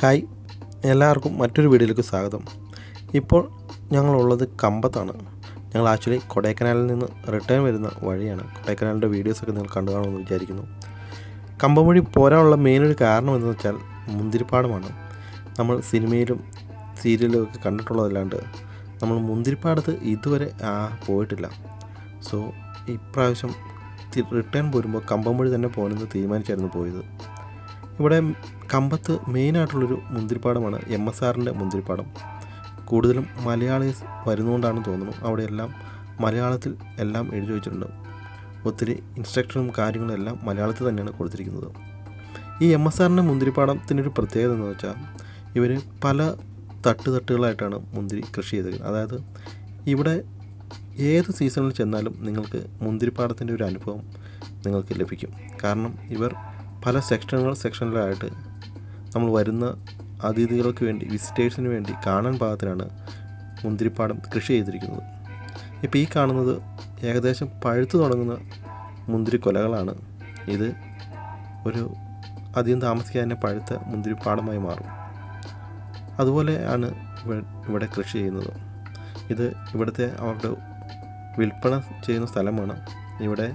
Hi എല്ലാവർക്കും മറ്റൊരു വീഡിയോയിലേക്ക് സ്വാഗതം. ഇപ്പോൾ ഞങ്ങളുള്ളത് കമ്പത്താണ്. ഞങ്ങൾ ആക്ച്വലി കൊടൈക്കനാലിൽ നിന്ന് റിട്ടേൺ വരുന്ന വഴിയാണ്. കൊടൈക്കനാലിന്റെ വീഡിയോസൊക്കെ നിങ്ങൾ കണ്ടു കാണുമെന്ന് വിചാരിക്കുന്നു. കമ്പം വഴി പോരാനുള്ള മെയിനൊരു കാരണം എന്ന് വെച്ചാൽ മുന്തിരിപ്പാടമാണ്. നമ്മൾ സിനിമയിലും സീരിയലും ഒക്കെ കണ്ടിട്ടുള്ളതല്ലാണ്ട് നമ്മൾ മുന്തിരിപ്പാടത്ത് ഇതുവരെ പോയിട്ടില്ല. സോ ഇപ്രാവശ്യം റിട്ടേൺ പോരുമ്പോൾ കമ്പം വഴി തന്നെ പോകണമെന്ന് തീരുമാനിച്ചായിരുന്നു പോയത്. ഇവിടെ കമ്പത്ത് മെയിനായിട്ടുള്ളൊരു മുന്തിരിപ്പാടമാണ് എം എസ് ആറിന്റെ മുന്തിരിപ്പാടം. കൂടുതലും മലയാളീസ് വരുന്നതുകൊണ്ടാണ് തോന്നുന്നു. അവിടെ എല്ലാം മലയാളത്തിൽ എല്ലാം എഴുതി വെച്ചിട്ടുണ്ട്. ഒത്തിരി ഇൻസ്ട്രക്ഷനും കാര്യങ്ങളും എല്ലാം മലയാളത്തിൽ തന്നെയാണ് കൊടുത്തിരിക്കുന്നത്. ഈ എം എസ് ആറിന്റെ മുന്തിരിപ്പാടത്തിനൊരു പ്രത്യേകത എന്ന് വെച്ചാൽ ഇവർ പല തട്ട് തട്ടുകളായിട്ടാണ് മുന്തിരി കൃഷി ചെയ്തിരിക്കുന്നത് അതായത് ഇവിടെ ഏത് സീസണിൽ ചെന്നാലും നിങ്ങൾക്ക് മുന്തിരിപ്പാടത്തിന്റെ ഒരു അനുഭവം നിങ്ങൾക്ക് ലഭിക്കും. കാരണം ഇവർ പല സെക്ഷനുകൾ സെക്ഷനിലായിട്ട് നമ്മൾ വരുന്ന അതിഥികൾക്ക് വേണ്ടി വിസിറ്റേഴ്സിന് വേണ്ടി കാണാൻ പാകത്തിനാണ് മുന്തിരിപ്പാടം കൃഷി ചെയ്തിരിക്കുന്നത്. ഇപ്പോൾ ഈ കാണുന്നത് ഏകദേശം പഴുത്തു തുടങ്ങുന്ന മുന്തിരി കൊലകളാണ് ഇത് ഒരു അധികം താമസിക്കാതെ തന്നെ പഴുത്ത മുന്തിരിപ്പാടമായി മാറും. അതുപോലെ ആണ് ഇവിടെ കൃഷി ചെയ്യുന്നത്. ഇത് ഇവിടുത്തെ അവരുടെ വിൽപ്പന ചെയ്യുന്ന സ്ഥലമാണ്. ഇവിടെ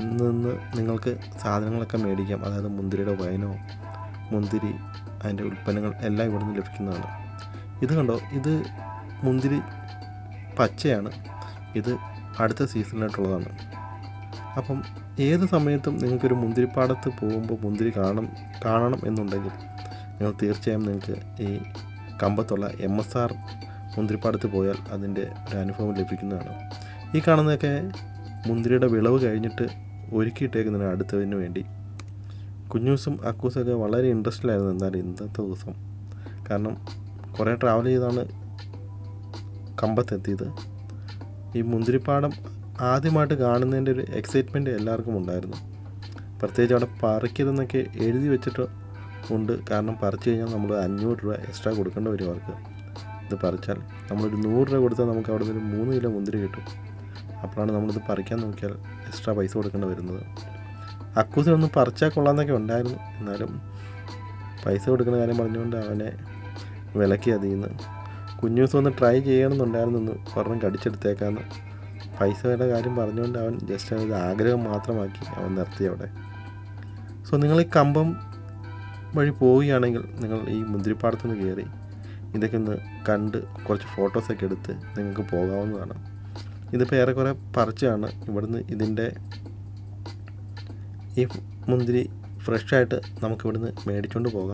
നിന്ന് നിങ്ങൾക്ക് സാധനങ്ങളൊക്കെ മേടിക്കാം. അതായത് മുന്തിരിയുടെ വൈനോ മുന്തിരി അതിന്റെ ഉൽപ്പന്നങ്ങൾ എല്ലാം ഇവിടുന്ന് ലഭിക്കുന്നതാണ്. ഇത് കണ്ടോ? ഇത് മുന്തിരി പച്ചയാണ്. ഇത് അടുത്ത സീസണിലായിട്ടുള്ളതാണ്. അപ്പം ഏത് സമയത്തും നിങ്ങൾക്കൊരു മുന്തിരിപ്പാടത്ത് പോകുമ്പോൾ മുന്തിരി കാണണം കാണണം എന്നുണ്ടെങ്കിൽ നിങ്ങൾ തീർച്ചയായും നിങ്ങൾക്ക് ഈ കമ്പത്തുള്ള എം എസ് ആർ മുന്തിരിപ്പാടത്ത് പോയാൽ അതിന്റെ ഒരു അനുഭവം ലഭിക്കുന്നതാണ്. ഈ കാണുന്നതൊക്കെ മുന്തിരിയുടെ വിളവ് കഴിഞ്ഞിട്ട് ഒരുക്കിയിട്ടേക്കുന്നതിന് അടുത്തതിന് വേണ്ടി കുഞ്ഞൂസും അക്കൂസൊക്കെ വളരെ ഇൻട്രസ്റ്റിലായിരുന്നു എന്നാലും ഇന്നത്തെ ദിവസം. കാരണം കുറേ ട്രാവൽ ചെയ്താണ് കമ്പത്തെത്തിയത്. ഈ മുന്തിരിപ്പാടം ആദ്യമായിട്ട് കാണുന്നതിന്റെ ഒരു എക്സൈറ്റ്മെന്റ് എല്ലാവർക്കും ഉണ്ടായിരുന്നു. പ്രത്യേകിച്ച് അവിടെ പറിക്കരുതെന്നൊക്കെ എഴുതി വെച്ചിട്ട് ഉണ്ട്. കാരണം പറിച്ചു കഴിഞ്ഞാൽ നമ്മൾ അഞ്ഞൂറ് രൂപ എക്സ്ട്രാ കൊടുക്കേണ്ടി വരും അവർക്ക്. ഇത് പറിച്ചാൽ നമ്മളൊരു നൂറ് രൂപ കൊടുത്താൽ നമുക്ക് അവിടെ നിന്ന് മൂന്ന് കിലോ മുന്തിരി കിട്ടും. അപ്പോഴാണ് നമ്മളിത് പറിക്കാൻ നോക്കിയാൽ എക്സ്ട്രാ പൈസ കൊടുക്കേണ്ടി വരുന്നത്. അക്കൂസിനൊന്നും പറിച്ചാൽ കൊള്ളാമെന്നൊക്കെ ഉണ്ടായിരുന്നു. എന്നാലും പൈസ കൊടുക്കുന്ന കാര്യം പറഞ്ഞുകൊണ്ട് അവനെ വിലക്കി അതിൽ നിന്ന് കുഞ്ഞൂസ് ഒന്ന് ട്രൈ ചെയ്യണമെന്നുണ്ടായിരുന്നു ഒന്ന് ഒരെണ്ണം കടിച്ചെടുത്തേക്കാന്ന്. പൈസയുടെ കാര്യം പറഞ്ഞുകൊണ്ട് അവൻ ജസ്റ്റ് ഒരു ആഗ്രഹം മാത്രമാക്കി അവൻ നിർത്തി അവിടെ. സോ നിങ്ങൾ ഈ കമ്പം വഴി പോവുകയാണെങ്കിൽ നിങ്ങൾ ഈ മുന്തിരിപ്പാടത്ത് നിന്ന് കയറി ഇതൊക്കെ ഒന്ന് കണ്ട് കുറച്ച് ഫോട്ടോസൊക്കെ എടുത്ത് നിങ്ങൾക്ക് പോകാവുന്നതാണ്. ഇതിപ്പോൾ ഏറെക്കുറെ പറിച്ചാണ്. ഇവിടുന്ന് ഇതിന്റെ ഈ മുന്തിരി ഫ്രഷായിട്ട് നമുക്കിവിടുന്ന് മേടിച്ചുകൊണ്ട് പോകാം.